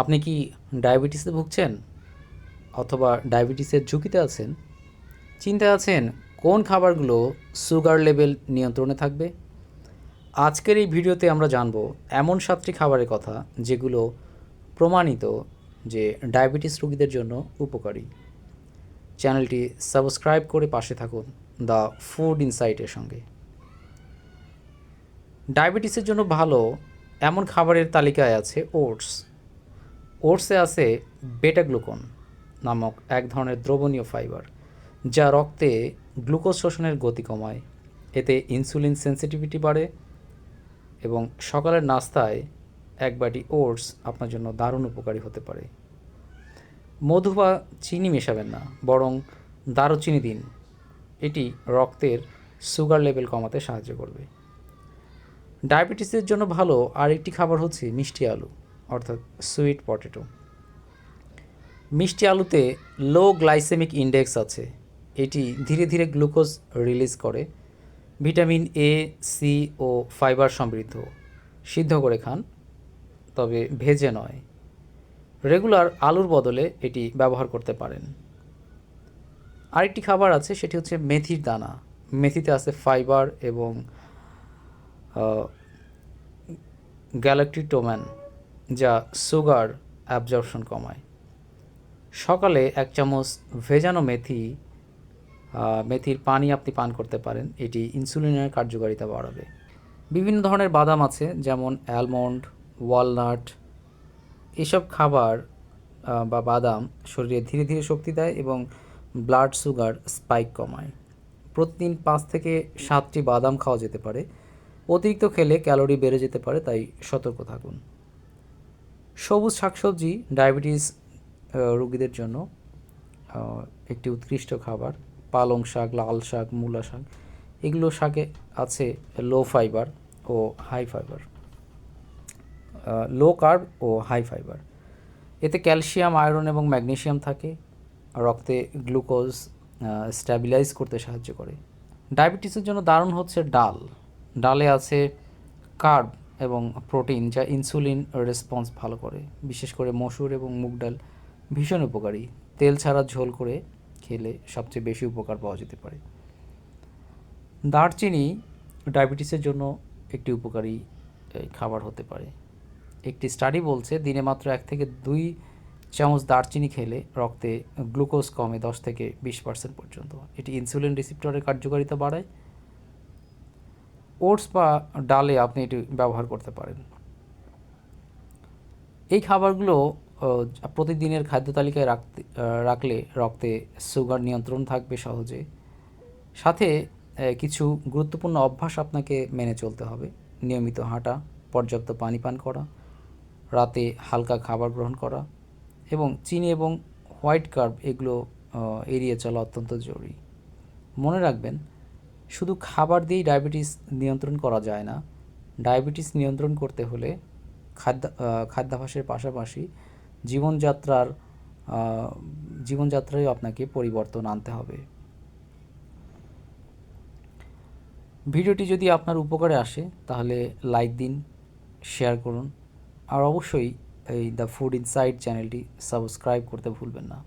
আপনি কি ডায়াবেটিসে ভুগছেন অথবা ডায়াবেটিসের ঝুঁকিতে আছেন? চিন্তায় আছেন কোন খাবারগুলো সুগার লেভেল নিয়ন্ত্রণে থাকবে? আজকের এই ভিডিওতে আমরা জানব এমন সাতটি খাবারের কথা যেগুলো প্রমাণিত যে ডায়াবেটিস রোগীদের জন্য উপকারী। চ্যানেলটি সাবস্ক্রাইব করে পাশে থাকুন দ্য ফুড ইনসাইটের সঙ্গে। ডায়াবেটিসের জন্য ভালো এমন খাবারের তালিকায় আছে ওটস। ওটসে আছে বেটা গ্লুকন নামক এক ধরনের দ্রবণীয় ফাইবার, যা রক্তে গ্লুকোজ শোষণের গতি কমায়। এতে ইনসুলিন সেন্সিটিভিটি বাড়ে এবং সকালের নাস্তায় এক বাটি ওটস আপনার জন্য দারুণ উপকারী হতে পারে। মধু বা চিনি মেশাবেন না, বরং দারুচিনি দিন। এটি রক্তের সুগার লেভেল কমাতে সাহায্য করবে। ডায়াবেটিসের জন্য ভালো আরেকটি খাবার হচ্ছে মিষ্টি আলু। অর্থাৎ সুইট পটেটো। মিষ্টি আলুতে লো গ্লাইসেমিক ইন্ডেক্স আছে। এটি ধীরে ধীরে গ্লুকোজ রিলিজ করে। ভিটামিন এ সি ও ফাইবার সমৃদ্ধ। সিদ্ধ করে খান, তবে ভেজে নয়। রেগুলার আলুর বদলে এটি ব্যবহার করতে পারেন। আরেকটি খাবার আছে, সেটি হচ্ছে মেথির দানা। মেথিতে আছে ফাইবার এবং গ্যালাক্টিটোম্যান যা সুগার অ্যাবজর্পশন কমায়। সকালে এক চামচ ভেজানো মেথি মেথির পানি আপনি পান করতে পারেন। এটি ইনসুলিনের কার্যকারিতা বাড়াবে। বিভিন্ন ধরনের বাদাম আছে, যেমন অ্যালমন্ড, ওয়ালনাট। এসব খাবার বা বাদাম শরীরে ধীরে ধীরে শক্তি দেয় এবং ব্লাড সুগার স্পাইক কমায়। প্রতিদিন পাঁচ থেকে সাতটি বাদাম খাওয়া যেতে পারে। অতিরিক্ত খেলে ক্যালোরি বেড়ে যেতে পারে, তাই সতর্ক থাকুন। সবুজ শাকসবজি, ডায়াবেটিস রোগীদের জন্য একটি উৎকৃষ্ট খাবার। পালং শাক, লাল শাক, মূলা শাক, এগুলো শাকে আছে লো ফাইবার ও হাই ফাইবার লো কার্ব ও হাই ফাইবার এতে ক্যালসিয়াম, আয়রন এবং ম্যাগনেশিয়াম থাকে। রক্তে গ্লুকোজ স্ট্যাবিলাইজ করতে সাহায্য করে। ডায়াবেটিসের জন্য দারুণ হচ্ছে ডাল। ডালে আছে কার্ব এবং প্রোটিন যা ইনসুলিন রেসপন্স ভালো করে, বিশেষ করে মসুর এবং মুগ ডাল ভীষণ উপকারী। তেল ছাড়া ঝোল করে খেলে সবচেয়ে বেশি উপকার পাওয়া যেতে পারে। দারচিনি ডায়াবেটিসের জন্য একটি উপকারী খাবার হতে পারে। একটি স্টাডি বলছে, দিনে মাত্র এক থেকে দুই চামচ দারচিনি খেলে রক্তে গ্লুকোজ কমে দশ থেকে বিশ পার্সেন্ট পর্যন্ত। এটি ইনসুলিন রিসিপ্টরের কার্যকারিতা বাড়ায় ওটস বা ডালে আপনি এটি ব্যবহার করতে পারেন। এই খাবারগুলো প্রতিদিনের খাদ্য তালিকায় রাখতে রাখলে রক্তে সুগার নিয়ন্ত্রণ থাকবে সহজে। সাথে কিছু গুরুত্বপূর্ণ অভ্যাস আপনাকে মেনে চলতে হবে। নিয়মিত হাঁটা, পর্যাপ্ত পানি পান করা, রাতে হালকা খাবার গ্রহণ করা এবং চিনি এবং হোয়াইট কার্ব এগুলো এড়িয়ে চলা অত্যন্ত জরুরি। মনে রাখবেন শুধু খাবার দিয়েই ডায়াবেটিস নিয়ন্ত্রণ করা যায় না ডায়াবেটিস নিয়ন্ত্রণ করতে হলে খাদ্য আহ, খাদ্যাভ্যাসের পাশাপাশি জীবনযাত্রার জীবনযাত্রায় আপনাকে পরিবর্তন আনতে হবে। ভিডিওটি যদি আপনার উপকারে আসে তাহলে লাইক দিন শেয়ার করুন আর অবশ্যই এই দ্য ফুড ইনসাইড চ্যানেলটি সাবস্ক্রাইব করতে ভুলবেন না।